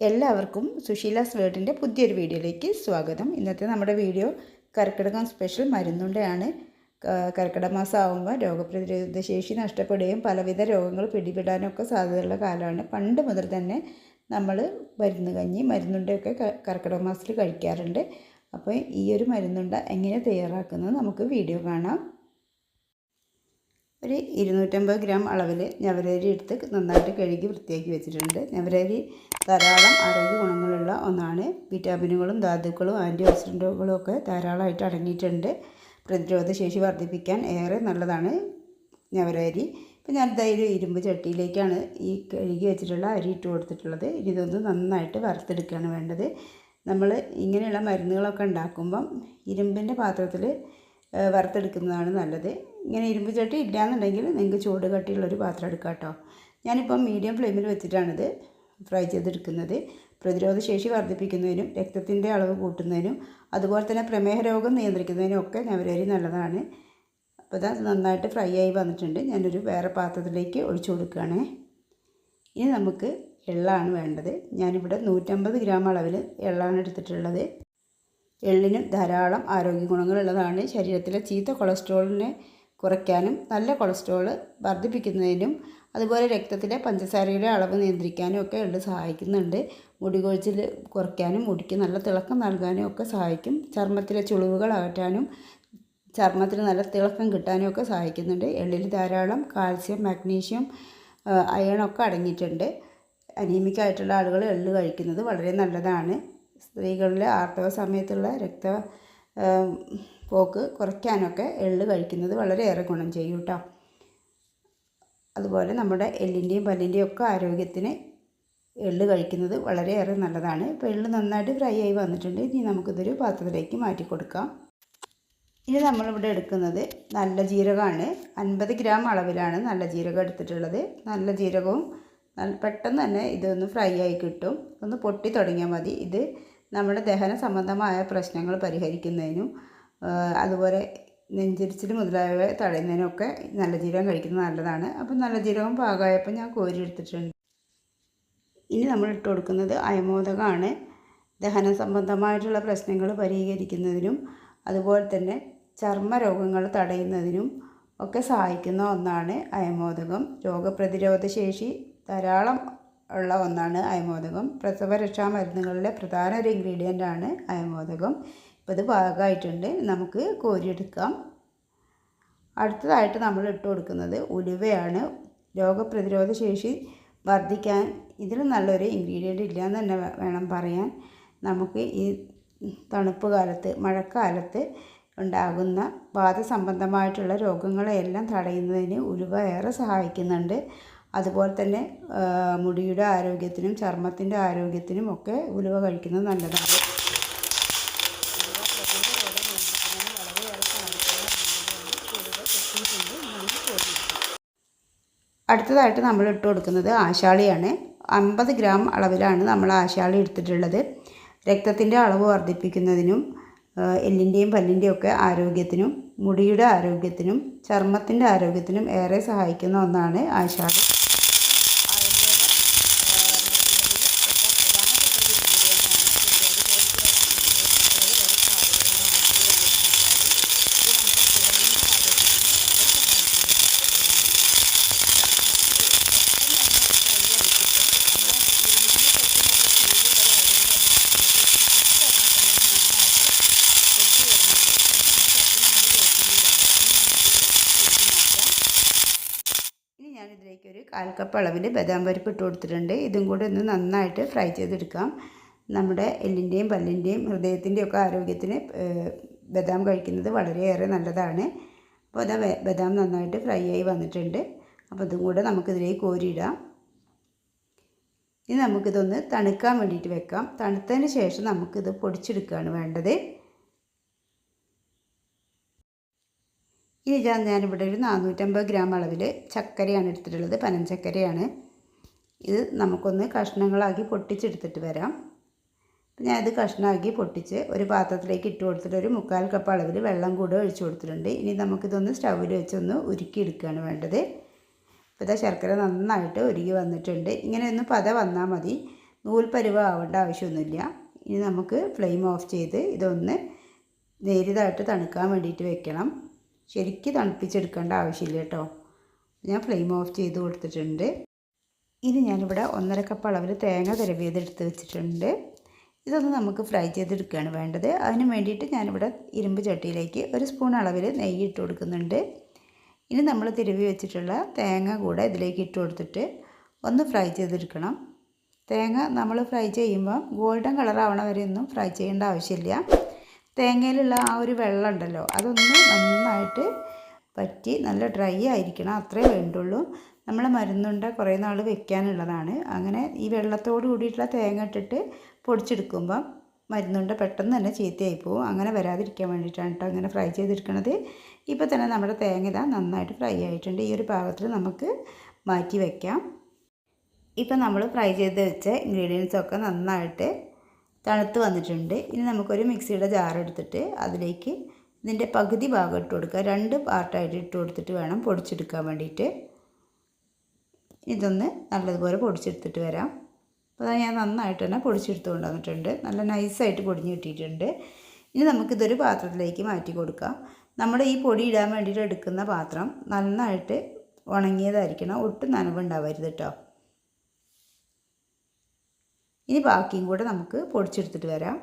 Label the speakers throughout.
Speaker 1: എല്ലാവർക്കും സുശീലാസ് വേർഡിന്റെ പുതിയൊരു വീഡിയോയിലേക്ക് സ്വാഗതം. ഇന്നത്തെ നമ്മുടെ വീഡിയോ കർക്കിടകം സ്പെഷ്യൽ മരുന്നുണ്ടയാണ്. കർക്കിടക മാസം ആകുമ്പോൾ രോഗപ്രതിരോധ ശേഷി നഷ്ടപ്പെടുകയും പലവിധ രോഗങ്ങൾ പിടിപെടാനൊക്കെ സാധ്യതയുള്ള കാലമാണ്. പണ്ട് മുതൽ തന്നെ നമ്മൾ മരുന്ന് കഞ്ഞി മരുന്നുണ്ടയൊക്കെ കർക്കിടക മാസത്തിൽ കഴിക്കാറുണ്ട്. അപ്പോൾ ഈ ഒരു മരുന്നുണ്ട എങ്ങനെ തയ്യാറാക്കുന്നത് നമുക്ക് വീഡിയോ കാണാം. ഒരു ഇരുന്നൂറ്റമ്പത് ഗ്രാം അളവിൽ ഞവരരി എടുത്ത് നന്നായിട്ട് കഴുകി വൃത്തിയാക്കി വെച്ചിട്ടുണ്ട്. ഞവരരി ധാരാളം ആരോഗ്യ ഗുണങ്ങളുള്ള ഒന്നാണ്. വിറ്റാമിനുകളും ധാതുക്കളും ആന്റി ഓക്സിഡന്റുകളും ഒക്കെ ധാരാളമായിട്ട് അടങ്ങിയിട്ടുണ്ട്. പ്രതിരോധശേഷി വർദ്ധിപ്പിക്കാൻ ഏറെ നല്ലതാണ് ഞവരരി. ഇപ്പം ഞാൻ ഇതായാലും ഇരുമ്പ് ചട്ടിയിലേക്കാണ് ഈ കഴുകി വെച്ചിട്ടുള്ള അരി ഇട്ട് കൊടുത്തിട്ടുള്ളത്. ഇനി ഇതൊന്ന് നന്നായിട്ട് വറുത്തെടുക്കുകയാണ് വേണ്ടത്. നമ്മൾ ഇങ്ങനെയുള്ള മരുന്നുകളൊക്കെ ഉണ്ടാക്കുമ്പം ഇരുമ്പിന്റെ പാത്രത്തിൽ വറുത്തെടുക്കുന്നതാണ് നല്ലത്. ഇങ്ങനെ ഇരുമ്പ് ചട്ടി ഇല്ലയെന്നുണ്ടെങ്കിൽ നിങ്ങൾക്ക് ചൂട് കട്ടിയുള്ളൊരു പാത്രം എടുക്കാം കേട്ടോ. ഞാനിപ്പം മീഡിയം ഫ്ലെയിമിൽ വെച്ചിട്ടാണിത് ഫ്രൈ ചെയ്തെടുക്കുന്നത്. പ്രതിരോധ ശേഷി വർദ്ധിപ്പിക്കുന്നതിനും രക്തത്തിന്റെ അളവ് കൂട്ടുന്നതിനും അതുപോലെ തന്നെ പ്രമേഹ രോഗം നിയന്ത്രിക്കുന്നതിനും ഒക്കെ ഞവരരി നല്ലതാണ്. അപ്പോൾ അത് നന്നായിട്ട് ഫ്രൈ ആയി വന്നിട്ടുണ്ട്. ഞാനൊരു വേറെ പാത്രത്തിലേക്ക് ഒഴിച്ചു കൊടുക്കുകയാണേ. ഇനി നമുക്ക് എള്ളാണ് വേണ്ടത്. ഞാനിവിടെ നൂറ്റമ്പത് ഗ്രാം അളവിൽ എള്ളാണ് എടുത്തിട്ടുള്ളത്. എള്ളിനും ധാരാളം ആരോഗ്യ ഗുണങ്ങളുള്ളതാണ് ശരീരത്തിലെ ചീത്ത കൊളസ്ട്രോളിനെ കുറയ്ക്കാനും നല്ല കൊളസ്ട്രോൾ വർദ്ധിപ്പിക്കുന്നതിനും അതുപോലെ രക്തത്തിലെ പഞ്ചസാരയുടെ അളവ് നിയന്ത്രിക്കാനും ഒക്കെ എള്ള് സഹായിക്കുന്നുണ്ട്. മുടി കൊഴിച്ചിൽ കുറയ്ക്കാനും മുടിക്ക് നല്ല തിളക്കം നൽകാനും ഒക്കെ സഹായിക്കും. ചർമ്മത്തിലെ ചുളിവുകൾ അകറ്റാനും ചർമ്മത്തിന് നല്ല തിളക്കം കിട്ടാനും ഒക്കെ സഹായിക്കുന്നുണ്ട്. എള്ളിൽ ധാരാളം കാൽസ്യം മാഗ്നീഷ്യം അയണൊക്കെ അടങ്ങിയിട്ടുണ്ട്. അനീമിക്കായിട്ടുള്ള ആളുകൾ എള്ള് കഴിക്കുന്നത് വളരെ നല്ലതാണ്. സ്ത്രീകളിലെ ആർത്തവ സമയത്തുള്ള രക്ത പോക്ക് കുറയ്ക്കാനൊക്കെ എള്ള് കഴിക്കുന്നത് വളരെയേറെ ഗുണം ചെയ്യും കേട്ടോ അതുപോലെ നമ്മുടെ എല്ലിന്റെയും പല്ലിന്റെയും ഒക്കെ ആരോഗ്യത്തിന് എള്ള് കഴിക്കുന്നത് വളരെയേറെ നല്ലതാണ്. ഇപ്പോൾ എള്ള് നന്നായിട്ട് ഫ്രൈ ആയി വന്നിട്ടുണ്ട്. ഇനി നമുക്കിതൊരു പാത്രത്തിലേക്ക് മാറ്റി കൊടുക്കാം. ഇനി നമ്മളിവിടെ എടുക്കുന്നത് നല്ല ജീരകമാണ്. അൻപത് ഗ്രാം അളവിലാണ് നല്ല ജീരകം എടുത്തിട്ടുള്ളത്. നല്ല ജീരകവും പെട്ടെന്ന് തന്നെ ഇതൊന്ന് ഫ്രൈ ആയി കിട്ടും. ഒന്ന് പൊട്ടി തുടങ്ങിയാൽ മതി. ഇത് നമ്മുടെ ദഹന സംബന്ധമായ പ്രശ്നങ്ങൾ പരിഹരിക്കുന്നതിനും അതുപോലെ നെഞ്ചരിച്ചിൽ മുതലായവ തടയുന്നതിനൊക്കെ നല്ല ജീരകം കഴിക്കുന്നത് നല്ലതാണ്. അപ്പം നല്ല ജീരകം പാകമായപ്പോൾ ഞാൻ കോരി എടുത്തിട്ടുണ്ട്. ഇനി നമ്മൾ ഇട്ട് കൊടുക്കുന്നത് അയമോദകമാണ്. ദഹന സംബന്ധമായിട്ടുള്ള പ്രശ്നങ്ങൾ പരിഹരിക്കുന്നതിനും അതുപോലെ തന്നെ ചർമ്മ രോഗങ്ങൾ തടയുന്നതിനും ഒക്കെ സഹായിക്കുന്ന ഒന്നാണ് അയമോദകം. രോഗപ്രതിരോധ ശേഷി ധാരാളം ഉള്ള ഒന്നാണ് അയമോദകം. പ്രസവരക്ഷാ മരുന്നുകളിലെ പ്രധാന ഒരു ഇൻഗ്രീഡിയന്റ് ആണ് അയമോദകം. ഇപ്പോൾ ഇത് പാകമായിട്ടുണ്ട്. നമുക്ക് കോരിയെടുക്കാം. അടുത്തതായിട്ട് നമ്മൾ ഇട്ട് കൊടുക്കുന്നത് ഉലുവയാണ്. രോഗപ്രതിരോധ ശേഷി വർദ്ധിക്കാൻ ഇതിൽ നല്ലൊരു ഇൻഗ്രീഡിയന്റ് ഇല്ല എന്ന് തന്നെ വേണം പറയാൻ. നമുക്ക് ഈ തണുപ്പ് കാലത്ത് മഴക്കാലത്ത് ഉണ്ടാകുന്ന വാദസംബന്ധമായിട്ടുള്ള രോഗങ്ങളെയെല്ലാം തടയുന്നതിന് ഉലുവ ഏറെ സഹായിക്കുന്നുണ്ട്. അതുപോലെ തന്നെ മുടിയുടെ ആരോഗ്യത്തിനും ചർമ്മത്തിന്റെ ആരോഗ്യത്തിനും ഒക്കെ ഉലുവ കഴിക്കുന്നത് നല്ലതാണ്. അടുത്തതായിട്ട് നമ്മൾ ഇട്ട് കൊടുക്കുന്നത് ആശാളിയാണ്. അമ്പത് ഗ്രാം അളവിലാണ് നമ്മൾ ആശാളി എടുത്തിട്ടുള്ളത്. രക്തത്തിന്റെ അളവ് വർദ്ധിപ്പിക്കുന്നതിനും എല്ലിന്റെയും പല്ലിന്റെയും ഒക്കെ ആരോഗ്യത്തിനും മുടിയുടെ ആരോഗ്യത്തിനും ചർമ്മത്തിന്റെ ആരോഗ്യത്തിനും ഏറെ സഹായിക്കുന്ന ഒന്നാണ് ആശാളി ആയുർവേദ ആ, മരുന്നുകളിൽ ഏറ്റവും പ്രധാനപ്പെട്ട ഒരു ഇൻഗ്രീഡിയന്റാണ് പ്രതിരോധ ശേഷി വർദ്ധിപ്പിക്കുന്നതിന് വളരെയേറെ സഹായിക്കുന്ന ഒന്നാണ് ഈ ആശാളി ഇത് നമ്മുടെ കുടലിന്റെ ആരോഗ്യത്തിന് വളരെ സഹായിക്കുന്ന ഇനി ഞാനിതിലേക്ക് ഒരു കാൽ കപ്പ് അളവിൽ ബദാം പരിപ്പ് ഇട്ട് കൊടുത്തിട്ടുണ്ട്. ഇതും കൂടി ഒന്ന് നന്നായിട്ട് ഫ്രൈ ചെയ്തെടുക്കാം. നമ്മുടെ എല്ലിന്റെയും പല്ലിന്റെയും ഹൃദയത്തിന്റെയും ഒക്കെ ആരോഗ്യത്തിന് ബദാം കഴിക്കുന്നത് വളരെയേറെ നല്ലതാണ്. അപ്പോൾ അതാ ബദാം നന്നായിട്ട് ഫ്രൈ ആയി വന്നിട്ടുണ്ട്. അപ്പോൾ ഇതും കൂടെ നമുക്കിതിലേക്ക് കോരിയിടാം. ഇനി നമുക്കിതൊന്ന് തണുക്കാൻ വേണ്ടിയിട്ട് വെക്കാം. തണുത്തതിന് ശേഷം നമുക്കിത് പൊടിച്ചെടുക്കുകയാണ് വേണ്ടത്. ഇനി ഞാൻ ഞാനിവിടെ ഒരു നാനൂറ്റമ്പത് ഗ്രാം അളവിൽ ചക്കരയാണ് എടുത്തിട്ടുള്ളത് പനഞ്ചക്കരയാണ് ഇത് നമുക്കൊന്ന് കഷ്ണങ്ങളാക്കി പൊട്ടിച്ചെടുത്തിട്ട് വരാം. ഞാൻ ഞാനിത് കഷ്ണമാക്കി പൊട്ടിച്ച് ഒരു പാത്രത്തിലേക്ക് ഇട്ട് കൊടുത്തിട്ട് ഒരു മുക്കാൽ കപ്പ് അളവിൽ വെള്ളം കൂടെ ഒഴിച്ചു കൊടുത്തിട്ടുണ്ട്. ഇനി നമുക്കിതൊന്ന് സ്റ്റൗവിൽ വെച്ചൊന്ന് ഉരുക്കിയെടുക്കുകയാണ് വേണ്ടത്. ഇപ്പോൾ ഇതാ ശർക്കര നന്നായിട്ട് ഉരുകി വന്നിട്ടുണ്ട്. ഇങ്ങനെ ഒന്ന് പത വന്നാൽ മതി. നൂൽ പരുവ ആവേണ്ട ആവശ്യമൊന്നുമില്ല. ഇനി നമുക്ക് ഫ്ലെയിം ഓഫ് ചെയ്ത് ഇതൊന്ന് നേരിതായിട്ട് തണുക്കാൻ വേണ്ടിയിട്ട് വെക്കണം. ശരിക്ക് തണുപ്പിച്ചെടുക്കേണ്ട ആവശ്യമില്ല കേട്ടോ. ഞാൻ ഫ്ലെയിം ഓഫ് ചെയ്ത് കൊടുത്തിട്ടുണ്ട്. ഇനി ഞാനിവിടെ ഒന്നര കപ്പ് അളവിൽ തേങ്ങ തിരവിയതെടുത്ത് വെച്ചിട്ടുണ്ട്. ഇതൊന്ന് നമുക്ക് ഫ്രൈ ചെയ്തെടുക്കുകയാണ് വേണ്ടത്. അതിന് വേണ്ടിയിട്ട് ഞാനിവിടെ ഇരുമ്പ് ചട്ടിയിലേക്ക് ഒരു സ്പൂൺ അളവിൽ നെയ്യ് ഇട്ട് കൊടുക്കുന്നുണ്ട്. ഇനി നമ്മൾ തിരുവി വെച്ചിട്ടുള്ള തേങ്ങ കൂടെ ഇതിലേക്ക് ഇട്ട് കൊടുത്തിട്ട് ഒന്ന് ഫ്രൈ ചെയ്തെടുക്കണം. തേങ്ങ നമ്മൾ ഫ്രൈ ചെയ്യുമ്പോൾ ഗോൾഡൻ കളർ ആവണ വരെ ഒന്നും ഫ്രൈ ചെയ്യേണ്ട ആവശ്യമില്ല. തേങ്ങയിലുള്ള ആ ഒരു വെള്ളം ഉണ്ടല്ലോ അതൊന്ന് നന്നായിട്ട് പറ്റി നല്ല ഡ്രൈ ആയിരിക്കണം അത്രേ വേണ്ടുള്ളൂ. നമ്മൾ മരുന്നുണ്ട കുറേ നാൾ വെക്കാനുള്ളതാണ്. അങ്ങനെ ഈ വെള്ളത്തോട് കൂടിയിട്ടുള്ള തേങ്ങ ഇട്ടിട്ട് പൊടിച്ചെടുക്കുമ്പം മരുന്നുണ്ട പെട്ടെന്ന് തന്നെ ചീത്തയായി പോകും അങ്ങനെ വരാതിരിക്കാൻ വേണ്ടിയിട്ടാണ് കേട്ടോ അങ്ങനെ ഫ്രൈ ചെയ്തെടുക്കണത്. ഇപ്പോൾ തന്നെ നമ്മുടെ തേങ്ങ ഇതാ നന്നായിട്ട് ഫ്രൈ ആയിട്ടുണ്ട്. ഈ ഒരു പാകത്തിൽ നമുക്ക് മാറ്റി വയ്ക്കാം ഇപ്പം നമ്മൾ ഫ്രൈ ചെയ്ത് വെച്ച ഇൻഗ്രീഡിയൻസൊക്കെ നന്നായിട്ട് തണുത്ത് വന്നിട്ടുണ്ട്. ഇനി നമുക്കൊരു മിക്സിയുടെ ജാർ എടുത്തിട്ട് അതിലേക്ക് ഇതിന്റെ പകുതി ഭാഗം ഇട്ട് കൊടുക്കുക. രണ്ട് പാർട്ടായിട്ട് ഇട്ട് കൊടുത്തിട്ട് വേണം പൊടിച്ചെടുക്കാൻ വേണ്ടിയിട്ട്. ഇതൊന്ന് നല്ലതുപോലെ പൊടിച്ചെടുത്തിട്ട് വരാം. അപ്പോൾ ഞാൻ നന്നായിട്ട് തന്നെ പൊടിച്ചെടുത്ത് കൊണ്ടുവന്നിട്ടുണ്ട്. നല്ല നൈസായിട്ട് പൊടിഞ്ഞ് കിട്ടിയിട്ടുണ്ട്. ഇനി നമുക്കിതൊരു പാത്രത്തിലേക്ക് മാറ്റി കൊടുക്കാം. നമ്മുടെ ഈ പൊടി ഇടാൻ വേണ്ടിയിട്ട് എടുക്കുന്ന പാത്രം നന്നായിട്ട് ഉണങ്ങിയതായിരിക്കണം. ഒട്ടും നനവുണ്ടാവരുത് കേട്ടോ. ഇനി ബാക്കിയും കൂടെ നമുക്ക് പൊടിച്ചെടുത്തിട്ട് വരാം.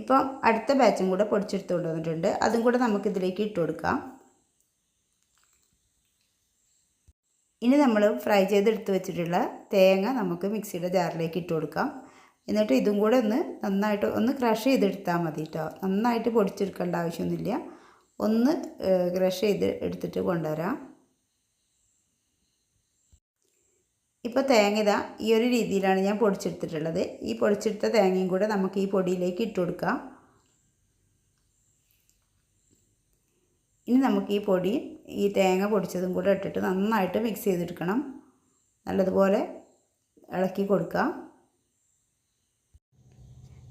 Speaker 1: ഇപ്പം അടുത്ത ബാച്ചും കൂടെ പൊടിച്ചെടുത്ത് കൊണ്ടുവന്നിട്ടുണ്ട്. അതും കൂടെ നമുക്ക് ഇതിലേക്ക് ഇട്ട് കൊടുക്കാം. ഇനി നമ്മൾ ഫ്രൈ ചെയ്തെടുത്ത് വെച്ചിട്ടുള്ള തേങ്ങ നമുക്ക് മിക്സിയുടെ ജാറിലേക്ക് ഇട്ട് കൊടുക്കാം. എന്നിട്ട് ഇതും കൂടെ ഒന്ന് നന്നായിട്ട് ഒന്ന് ക്രഷ് ചെയ്തെടുത്താൽ മതി കേട്ടോ നന്നായിട്ട് പൊടിച്ചെടുക്കേണ്ട ആവശ്യമൊന്നുമില്ല. ഒന്ന് ക്രഷ് ചെയ്ത് എടുത്തിട്ട് കൊണ്ടുവരാം. ഇപ്പോൾ തേങ്ങ ഇതാ ഈ ഒരു രീതിയിലാണ് ഞാൻ പൊടിച്ചെടുത്തിട്ടുള്ളത്. ഈ പൊടിച്ചെടുത്ത തേങ്ങയും കൂടെ നമുക്ക് ഈ പൊടിയിലേക്ക് ഇട്ട് കൊടുക്കാം. ഇനി നമുക്ക് ഈ പൊടി ഈ തേങ്ങ പൊടിച്ചതും കൂടെ ഇട്ടിട്ട് നന്നായിട്ട് മിക്സ് ചെയ്തെടുക്കണം. നല്ലതുപോലെ ഇളക്കി കൊടുക്കാം.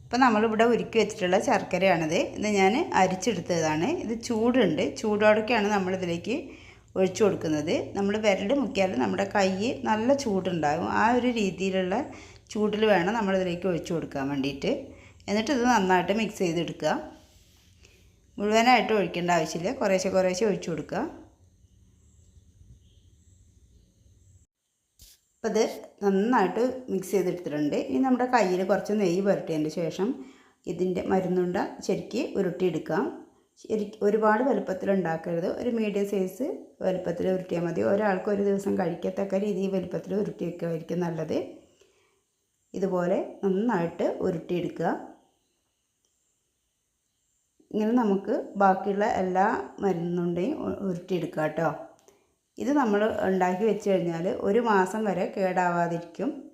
Speaker 1: ഇപ്പം നമ്മളിവിടെ ഉരുക്കി വെച്ചിട്ടുള്ള ശർക്കരയാണിത്. ഇത് ഞാൻ അരിച്ചെടുത്തതാണ്. ഇത് ചൂടുണ്ട്. ചൂടോടൊക്കെയാണ് നമ്മളിതിലേക്ക് ഒഴിച്ചു കൊടുക്കുന്നത്. നമ്മൾ വിരൽ മുക്കിയാൽ നമ്മുടെ കൈ നല്ല ചൂടുണ്ടാകും. ആ ഒരു രീതിയിലുള്ള ചൂടിൽ വേണം നമ്മളിതിലേക്ക് ഒഴിച്ചു കൊടുക്കാൻ വേണ്ടിയിട്ട്. എന്നിട്ട് ഇത് നന്നായിട്ട് മിക്സ് ചെയ്തെടുക്കുക. മുഴുവനായിട്ട് ഒഴിക്കേണ്ട ആവശ്യമില്ല. കുറേശ്ശെ കുറേശ്ശെ ഒഴിച്ചു കൊടുക്കുക. അപ്പോൾ ഇത് നന്നായിട്ട് മിക്സ് ചെയ്തെടുത്തിട്ടുണ്ട്. ഇനി നമ്മുടെ കയ്യിൽ കുറച്ച് നെയ്യ് പുരട്ടിയതിന്റെ ശേഷം ഇതിന്റെ മരുന്നുണ്ട ശരിക്ക് ഉരുട്ടിയെടുക്കാം. ശരി ഒരുപാട് വലുപ്പത്തിൽ ഉണ്ടാക്കരുത് ഒരു മീഡിയം സൈസ് വലുപ്പത്തിൽ ഉരുട്ടിയാൽ മതി. ഒരാൾക്ക് ഒരു ദിവസം കഴിക്കത്തക്ക രീതിയിൽ വലുപ്പത്തിൽ ഉരുട്ടി വെക്കുമായിരിക്കും നല്ലത്. ഇതുപോലെ നന്നായിട്ട് ഉരുട്ടിയെടുക്കുക. ഇങ്ങനെ നമുക്ക് ബാക്കിയുള്ള എല്ലാ മരുന്നുണ്ടെയും ഉരുട്ടിയെടുക്കുക കേട്ടോ. ഇത് നമ്മൾ ഉണ്ടാക്കി വെച്ച് കഴിഞ്ഞാൽ ഒരു മാസം വരെ കേടാവാതിരിക്കും.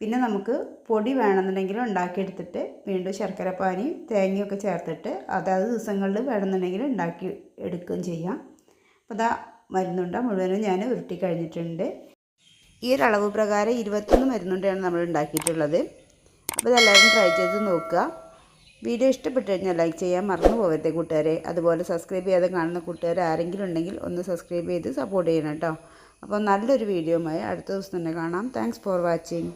Speaker 1: പിന്നെ നമുക്ക് പൊടി വേണമെന്നുണ്ടെങ്കിൽ ഉണ്ടാക്കിയെടുത്തിട്ട് വീണ്ടും ശർക്കരപ്പാനി തേങ്ങയൊക്കെ ചേർത്തിട്ട് അതാത് ദിവസങ്ങളിൽ വേണമെന്നുണ്ടെങ്കിൽ ഉണ്ടാക്കി എടുക്കുകയും ചെയ്യാം. അപ്പോൾ അതാ മരുന്നുണ്ട. മുഴുവനും ഞാൻ ഉരുട്ടി കഴിഞ്ഞിട്ടുണ്ട്. ഈ ഒരു അളവ് പ്രകാരം ഇരുപത്തൊന്ന് മരുന്നുണ്ടാണ് നമ്മൾ ഉണ്ടാക്കിയിട്ടുള്ളത്. അപ്പോൾ ഇതെല്ലാവരും ട്രൈ ചെയ്ത് നോക്കുക. വീഡിയോ ഇഷ്ടപ്പെട്ടു കഴിഞ്ഞാൽ ലൈക്ക് ചെയ്യാൻ മറന്നു പോകരുത് കൂട്ടുകാരെ. അതുപോലെ സബ്സ്ക്രൈബ് ചെയ്യാതെ കാണുന്ന കൂട്ടുകാർ ആരെങ്കിലും ഉണ്ടെങ്കിൽ ഒന്ന് സബ്സ്ക്രൈബ് ചെയ്ത് സപ്പോർട്ട് ചെയ്യണം കേട്ടോ. അപ്പോൾ നല്ലൊരു വീഡിയോയുമായി അടുത്ത ദിവസം തന്നെ കാണാം. Thanks for watching